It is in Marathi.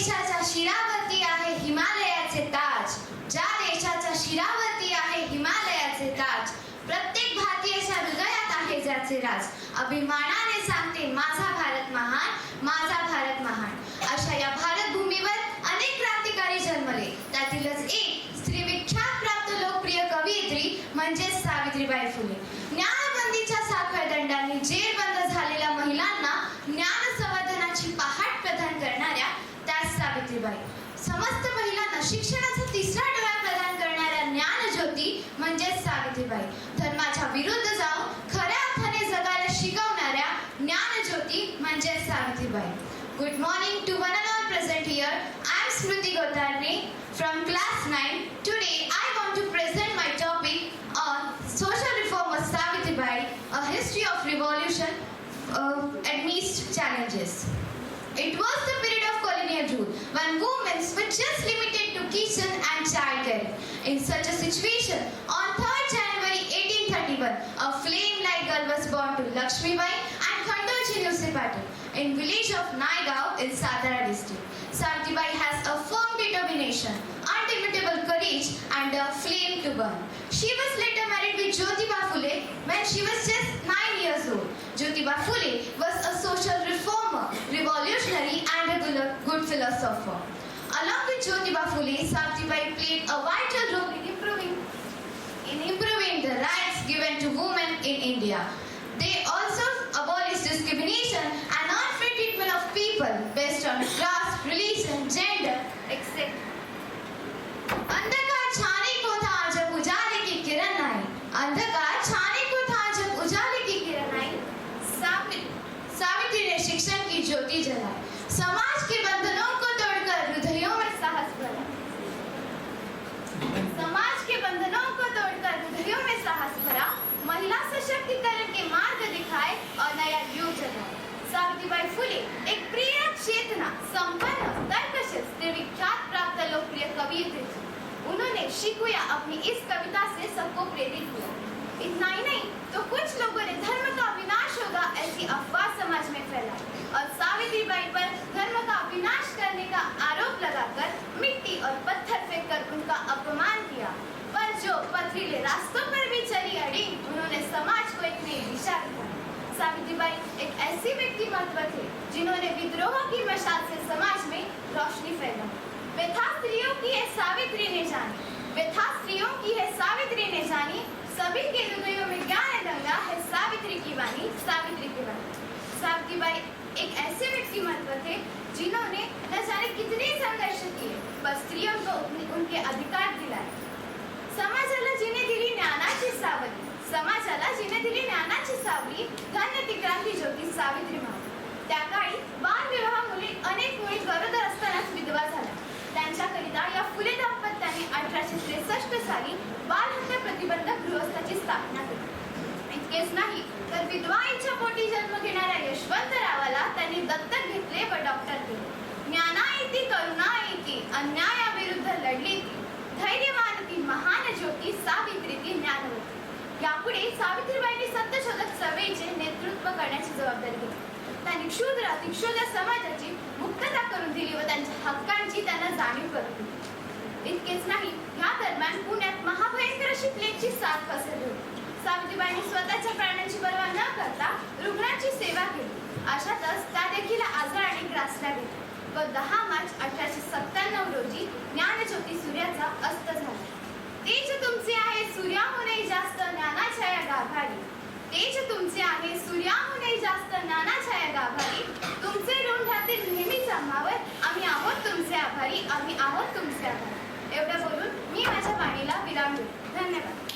देशाच्या शिरावरती आहे हिमालयाचे ताज. ज्या देशाच्या शिरावरती आहे हिमालयाचे ताज प्रत्येक भारतीयाच्या हृदयात आहे ज्याचे राज. अभिमानाने सांगते माझा भारत महान माझा भारत महान. अशा या भारत भूमीवर अनेक क्रांतिकारी जन्मले. त्यातीलच एक स्त्री विख्यात प्राप्त लोकप्रिय कवयित्री म्हणजे सावित्रीबाई फुले. न्यायबंदीच्या साखळदंडांनी दंडांनी झालेल्या महिलांना ज्ञान संवर्धनाची पहाट प्रदान करणाऱ्या त्याच सावित्रीबाई समस्त महिलांना शिक्षणाचा तिसरा डोळा प्रदान करणाऱ्या ज्ञानज्योती म्हणजे सावित्रीबाई. धर्माच्या विरुद्ध जाऊन खऱ्या अर्थाने जगायला शिकवणाऱ्या ज्ञानज्योती म्हणजे Savitribai. Good morning to one and all present here I am Smruti Gotarne from class nine today I want to present my topic on social reform of Savitribai a history of revolution uh, amidst challenges. It was the when women were just limited to kitchen and childcare. In such a situation, on 3rd January 1831, a flame-like girl was born to Lakshmi Bai and Khandolji Nusipatu in village of Naigaon in Satara district. Savitribai has a firm determination, unlimitable courage and a flame to burn. She was later married with Jyotiba Phule when she was just 9 years old. Jyotiba Phule was a social reformer, revolutionary and philosopher. Along with Jyotiba Phule, Savitribai played a vital role in improving in improving the rights given to women in India. They also abolished discrimination and unfair treatment of people based on class, कवयित्री थी। उन्होंने शिकुया अपनी इस कविता से सबको प्रेरित किया। इतना ही नहीं तो कुछ लोगों ने धर्म का विनाश होगा ऐसी अफवाह समाज में फैलाई और सावित्रीबाई पर धर्म का विनाश करने का आरोप लगाकर मिट्टी और पत्थर फेंककर उनका अपमान किया। पर जो पथरीले रास्तों पर भी चली अड़ी, उन्होंने समाज को एक नई दिशा दिखाई। सावित्रीबाई एक ऐसी व्यक्तिमत्व थे जिन्होंने विद्रोह की मशाल से समाज में रोशनी फैलाई व्यथा स्त्रियों की है सावित्री ने जानी। व्यथा स्त्रियों की है सावित्री ने जानी। सभी के हृदयों में ज्ञान गंगा है सावित्री की वाणी, सावित्री की वाणी। सावित्रीबाई एक ऐसे व्यक्तिमत्व थे जिन्होंने न जाने कितने संघर्ष किए, पर स्त्रियों को उनके अधिकार दिलाए। समाजाला जिने दिली ज्ञानाची सावली समाजाला जिने स्थापना केली इतकेच नाही तर विधवाईच्या पोटी जन्म घेणाऱ्या यशवंतरावाला त्यांनी दत्तक घेतले व डॉक्टर केले. ज्ञाना येती करुणा येती अन्यायाविरुद्ध लढली ती धैर्यवान ती महान ज्योती सावित्री ती ज्ञानवती यापुढे सावित्रीबाईंनी सत्यशोधक चळवळीचे नेतृत्व करण्याची जबाबदारी घेतली. त्यांनी क्षुद्र अतिक्षुद्र समाजाची मुक्तता करून दिली व त्यांच्या हक्कांची त्यांना जाणीव करून दिली. इतकेच नाही ह्या दरम्यान पुण्यात सावित्रीबाईंनी स्वतःच्या प्राण्यांची पर्वा न करता रुग्णांची सेवा केली. अशातच त्या देखील आजाराने ग्रासल्या गेल्या व दहा मार्च अठराशे सत्त्याण्णव रोजी ज्ञानज्योती सूर्याचा अस्त झाला. तेज तुमचे आहे सूर्याहूनही जास्त ज्ञानाछाया गाभारी. तेज तुमचे आहे सूर्याहूनही जास्त ज्ञानाछाया गाभारी. तुमचे ऋण राहतील नेहमीच आम्हावर. आम्ही आहोत तुमचे आभारी. आम्ही आहोत तुमचे आभारी. एवढं बोलून मी माझ्या वाणीला विराम देते. धन्यवाद.